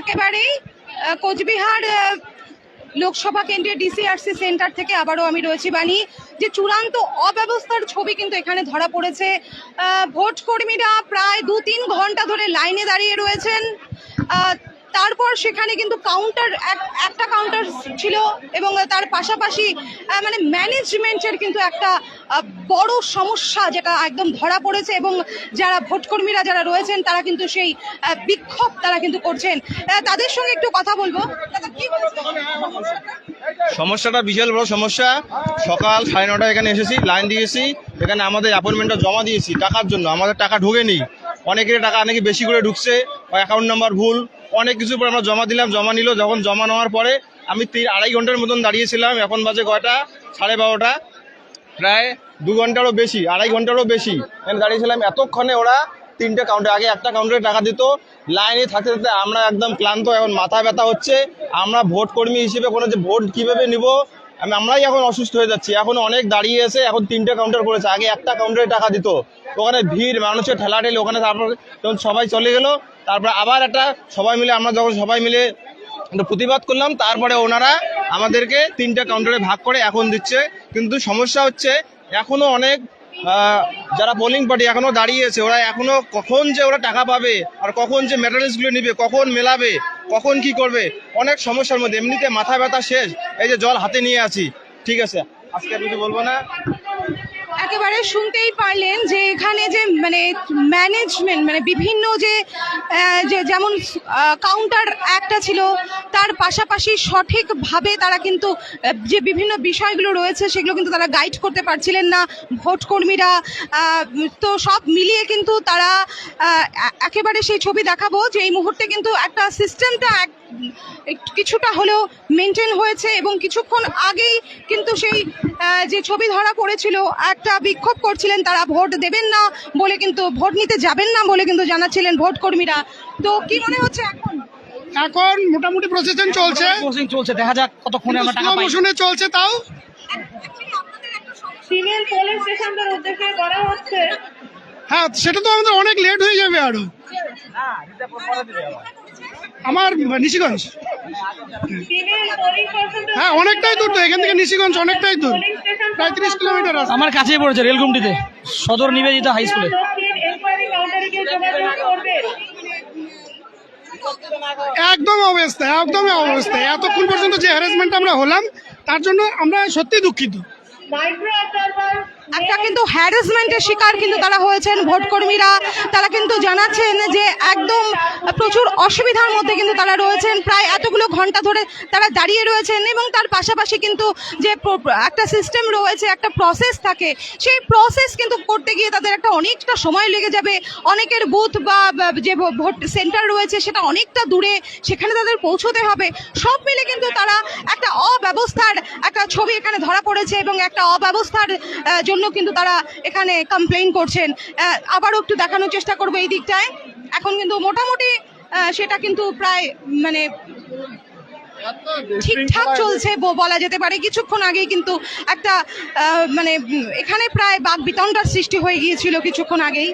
একেবারেই কোচবিহার লোকসভা কেন্দ্রের DCRC centre থেকে আবারও আমি রয়েছি বানি যে চূড়ান্ত অব্যবস্থার ছবি কিন্তু এখানে ধরা পড়েছে। ভোট কর্মীরা প্রায় দু তিন ঘণ্টা ধরে লাইনে দাঁড়িয়ে রয়েছেন। তারপর সেখানে কিন্তু কাউন্টার একটা কাউন্টার ছিল এবং তার পাশাপাশি মানে ম্যানেজমেন্টের কিন্তু একটা বড় সমস্যা যেটা একদম ধরা পড়েছে এবং যারা ভোটকর্মীরা যারা রয়েছেন তারা কিন্তু সেই বিক্ষোভ তারা কিন্তু করছেন। তাদের সঙ্গে একটু কথা বলব? সমস্যাটা বিশাল বড় সমস্যা। সকাল সাড়ে নটায় এখানে এসেছি লাইন দিয়েছি এখানে আমাদের অ্যাপয়েন্টমেন্টটা জমা দিয়েছি টাকার জন্য। আমাদের টাকা ঢোকেনি। অনেকের টাকা অনেকে বেশি করে ঢুকছে। অ্যাকাউন্ট নাম্বার ভুল। অনেক কিছু পরে আমরা জমা দিলাম, জমা নিল। যখন জমা নেওয়ার পরে আমি তিন আড়াই ঘণ্টার মতন দাঁড়িয়েছিলাম। এখন বাজে কয়টা? সাড়ে বারোটা। প্রায় দু ঘন্টারও বেশি, আড়াই ঘন্টারও বেশি। এখানে দাঁড়িয়েছিলাম। এতক্ষণে ওরা তিনটে কাউন্টার আগে একটা কাউন্টারে টাকা দিত। লাইনে থাকতে থাকতে আমরা একদম ক্লান্ত, এখন মাথা ব্যথা হচ্ছে। আমরা ভোট কর্মী হিসেবে কোনো যে ভোট কীভাবে নিব আমি আমরাই এখন অসুস্থ হয়ে যাচ্ছি। এখন অনেক দাঁড়িয়ে এসে এখন তিনটে কাউন্টার করেছে। আগে একটা কাউন্টারে টাকা দিত। ওখানে ভিড়, মানুষের ঠেলাঠেলি, ওখানে তারপর যখন সবাই চলে গেল, তারপর আবার একটা সবাই মিলে, আমরা যখন সবাই মিলে প্রতিবাদ করলাম, তারপরে ওনারা আমাদেরকে তিনটা কাউন্টারে ভাগ করে এখন দিচ্ছে। কিন্তু সমস্যা হচ্ছে, এখনও অনেক যারা পোলিং পার্টি এখনও দাঁড়িয়েছে ওরা এখনও কখন যে ওরা টাকা পাবে, আর কখন যে মেটারিয়ালসগুলো নিবে, কখন মেলাবে কখন কি করবে? অনেক সমস্যার মধ্যে। এমনিতে মাথা ব্যথা শেষ। এই যে জল হাতে নিয়ে আছি। ঠিক আছে। আজকে কিছু বলব না। একেবারে শুনতেই পারলেন যে এখানে যে মানে ম্যানেজমেন্ট মানে বিভিন্ন যে যেমন কাউন্টার একটা ছিল, তার পাশাপাশি সঠিকভাবে তারা কিন্তু যে বিভিন্ন বিষয়গুলো রয়েছে সেগুলো কিন্তু তারা গাইড করতে পারছিলেন না ভোটকর্মীরা তো সব মিলিয়ে কিন্তু তারা একেবারে সেই ছবি দেখাবো যে এই মুহূর্তে কিন্তু একটা সিস্টেমটা একটু কিছুটা হলেও মেনটেন হয়েছে এবং কিছুক্ষণ আগেই কিন্তু সেই যে ছবি ধরা পড়েছিল, একটা বিক্ষোভ করছিলেন তারা ভোট দেবেন না বলে কিন্তু ভোট নিতে যাবেন না বলে কিন্তু জানাচ্ছিলেন ভোট কর্মীরা তো কি মনে হচ্ছে এখন? এখন মোটামুটি প্রসেশন চলছে। প্রসেসিং চলছে দেখা যাক কতক্ষণে আমরা টাকা পাই। মোশনে চলছে তাও। ফিমেল পোলিং স্টেশনদের উদ্দেশ্যে করা হচ্ছে। হ্যাঁ সেটা তো আমাদের অনেক লেট হয়ে যাবে আরও। আমার নিশিগঞ্জ। হ্যাঁ অনেকটাই দূর তো এখান থেকে নিশিগঞ্জ অনেকটাই দূর। প্রায় তিরিশ কিলোমিটার আছে। আমার কাছেই পড়েছে রেলগুমটিতে সদর নিবেদিতা হাই স্কুলে একদম অবস্থা একদমই অবস্থা। এতক্ষণ পর্যন্ত যে হ্যারাসমেন্ট আমরা হলাম তার জন্য আমরা সত্যি দুঃখিত। একটা কিন্তু হ্যারাসমেন্টের শিকার কিন্তু তারা হয়েছেন, ভোটকর্মীরা। তারা কিন্তু জানাচ্ছেন যে একদম প্রচুর অসুবিধার মধ্যে কিন্তু তারা রয়েছেন। প্রায় এতগুলো ঘণ্টা ধরে তারা দাঁড়িয়ে রয়েছেন এবং তার পাশাপাশি কিন্তু যে একটা সিস্টেম রয়েছে, একটা প্রসেস থাকে, সেই প্রসেস কিন্তু করতে গিয়ে তাদের একটা অনেকটা সময় লেগে যাবে। অনেকের বুথ বা যে ভোট সেন্টার রয়েছে, সেটা অনেকটা দূরে সেখানে তাদের পৌঁছতে হবে। সব মিলে কিন্তু তারা একটা অব্যবস্থার একটা ছবি এখানে ধরা পড়েছে এবং একটা অব্যবস্থার জন্য কিন্তু তারা এখানে কমপ্লেন করছেন। আবারও একটু দেখানোর চেষ্টা করব এই দিকটায়। এখন কিন্তু মোটামুটি সেটা কিন্তু প্রায় মানে ঠিকঠাক চলছে বলা যেতে পারে। কিছুক্ষণ আগেই কিন্তু একটা মানে এখানে প্রায় বাঘ বিতণ্ডার সৃষ্টি হয়ে গিয়েছিল কিছুক্ষণ আগেই।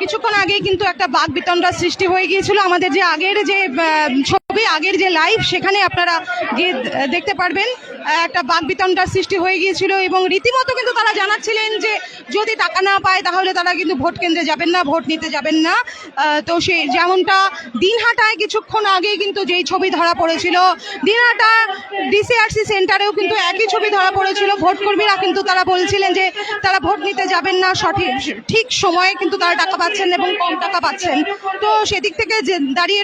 কিছুক্ষণ আগেই কিন্তু একটা বাঘ বিতণ্ডার সৃষ্টি হয়ে গিয়েছিল। আমাদের যে আগের যে ছবি, আগের যে লাইভ সেখানে আপনারা গিয়ে দেখতে পারবেন। একটা বাঘ বিতণ্ডার সৃষ্টি হয়ে গিয়েছিল এবং রীতিমতো কিন্তু তারা জানাচ্ছিলেন যে যদি টাকা না পায় তাহলে তারা কিন্তু ভোট কেন্দ্রে যাবেন না, ভোট নিতে যাবেন না। তো সে যেমনটা দিনহাটায় কিছুক্ষণ আগে কিন্তু যেই ছবি ধরা পড়েছিল, দিনহাটা ডিসিআরসি সেন্টারেও কিন্তু একই ছবি ধরা পড়েছিল। ভোট কর্মীরা কিন্তু তারা বলছিলেন যে তারা ভোট নিতে যাবেন না, সঠিক, ঠিক সময়ে কিন্তু তারা টাকা পাচ্ছেন এবং কম টাকা পাচ্ছেন। তো সেদিক থেকে যে দাঁড়িয়ে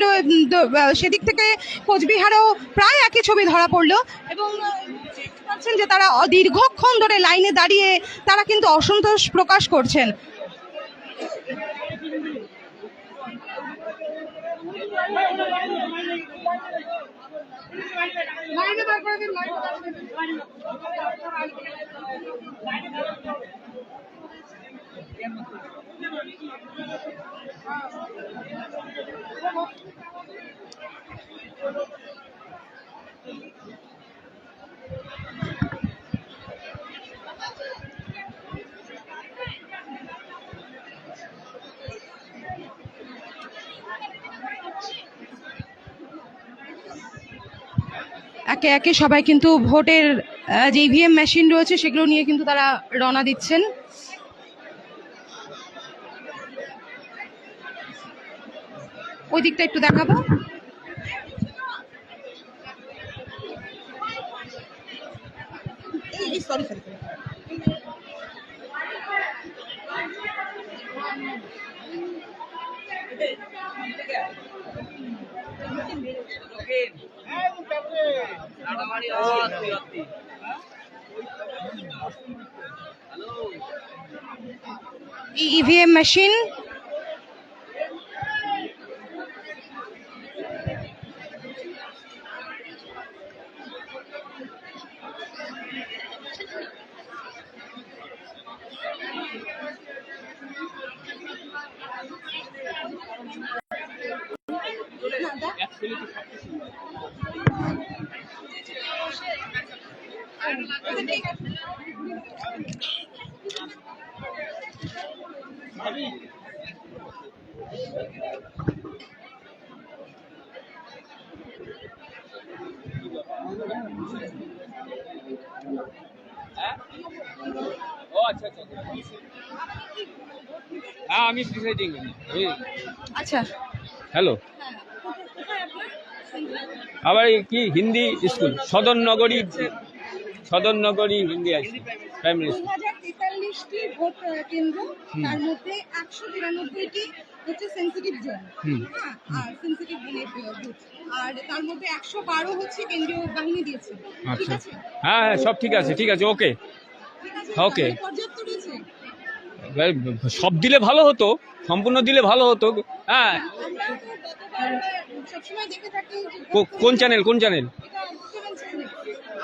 সেদিক থেকে কোচবিহারেও প্রায় একই ছবি ধরা পড়ল এবং পাচ্ছেন যে তারা দীর্ঘক্ষণ ধরে লাইনে দাঁড়িয়ে তারা কিন্তু অসন্তোষ প্রকাশ করছেন। একে একে সবাই কিন্তু ভোটের যে ইভিএম মেশিন রয়েছে, সেগুলো নিয়ে কিন্তু তারা রওনা দিচ্ছেন। ওই দিকটা একটু দেখাবো। সরি সরি ইভিএম মেশিন হ্যাঁ আমি প্রিসাইডিং আচ্ছা। হ্যালো আবার কি? হিন্দি স্কুল। সদর নগরী সদর নগরী হিন্দি আছে প্রাইমারি স্কুল ভোট কেন্দ্র তার মধ্যে একশো তিরানব্বইটি হচ্ছে সেন্সিটিভ জোন। হুম। আর সেন্সিটিভ বুথ আর তার মধ্যে একশো বারো হচ্ছে কেন্দ্রীয় বাহিনী দিয়েছে। ঠিক আচ্ছা আছে? হ্যাঁ হ্যাঁ সব ঠিক আছে ঠিক আছে ওকে পর্যাপ্ত রয়েছে? সব দিলে ভালো হতো সম্পূর্ণ দিলে ভালো হতো। হ্যাঁ। কোন চ্যানেল কোন চ্যানেল এটা ভোটের চ্যানেল।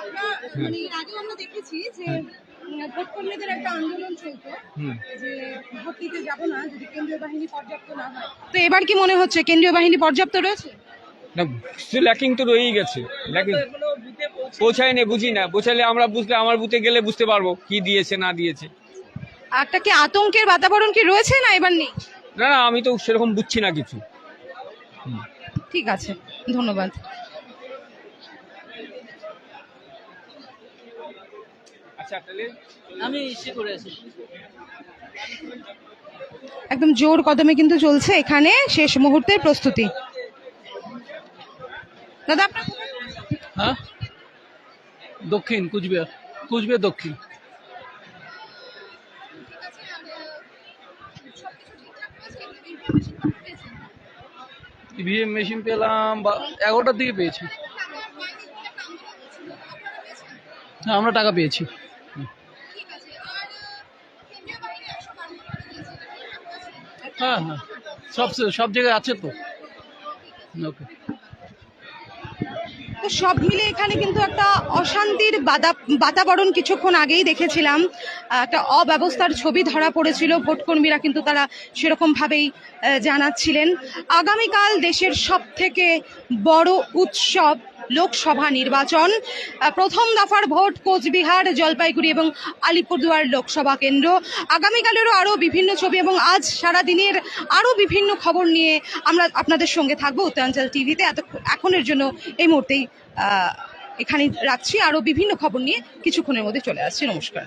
আমরা মানে আগেও আমরা দেখেছি যে উম, ভোট কর্মীদের একটা আন্দোলন চলতো হুম। যে ভোট দিতে যাব না যদি কেন্দ্রীয় বাহিনী পর্যাপ্ত না হয়। তো এবার কি মনে হচ্ছে কেন্দ্রীয় বাহিনী পর্যাপ্ত রয়েছে? না ল্যাকিং তো রয়েই গেছে। ল্যাকিং বুঝি না। পৌঁছালে আমরা বুঝলে আমার বুথে গেলে বুঝতে পারব কি দিয়েছে না দিয়েছে। একটা কি আতঙ্কের বাতাবরণ কি রয়েছে না এবার নেই? না না আমি তো সেরকম বুঝছি না কিছু। ঠিক আছে ধন্যবাদ আচ্ছা তাহলে আমি ইসে করে আছি একদম জোর কদমে কিন্তু চলছে এখানে শেষ মুহূর্তের প্রস্তুতি। দাদা আপনার হ্যাঁ? দক্ষিণ কুচবিহার। কুচবিহার দক্ষিণ। ইভিএম মেশিন পেলাম বা এগারোটার দিকে পেয়েছি। হ্যাঁ আমরা টাকা পেয়েছি। হ্যাঁ হ্যাঁ। সব সব জায়গায় আছে তো। ওকে। সব মিলে এখানে কিন্তু একটা অশান্তির বাতাবরণ কিছুক্ষণ আগেই দেখেছিলাম। একটা অব্যবস্থার ছবি ধরা পড়েছিল। ভোটকর্মীরা কিন্তু তারা সেরকম ভাবেই আহ, জানাচ্ছিলেন। আগামীকাল দেশের সব থেকে বড় উৎসব লোকসভা নির্বাচন। প্রথম দফার ভোট কোচবিহার, জলপাইগুড়ি এবং আলিপুরদুয়ার লোকসভা কেন্দ্র। আগামীকালেরও আরও বিভিন্ন ছবি এবং আজ সারা দিনের আরও বিভিন্ন খবর নিয়ে আমরা আপনাদের সঙ্গে থাকব উত্তরাঞ্চল টিভিতে। এত, এখনের জন্য এই মুহূর্তেই এখানে রাখছি। আরও বিভিন্ন খবর নিয়ে কিছুক্ষণের মধ্যে চলে আসছি। নমস্কার।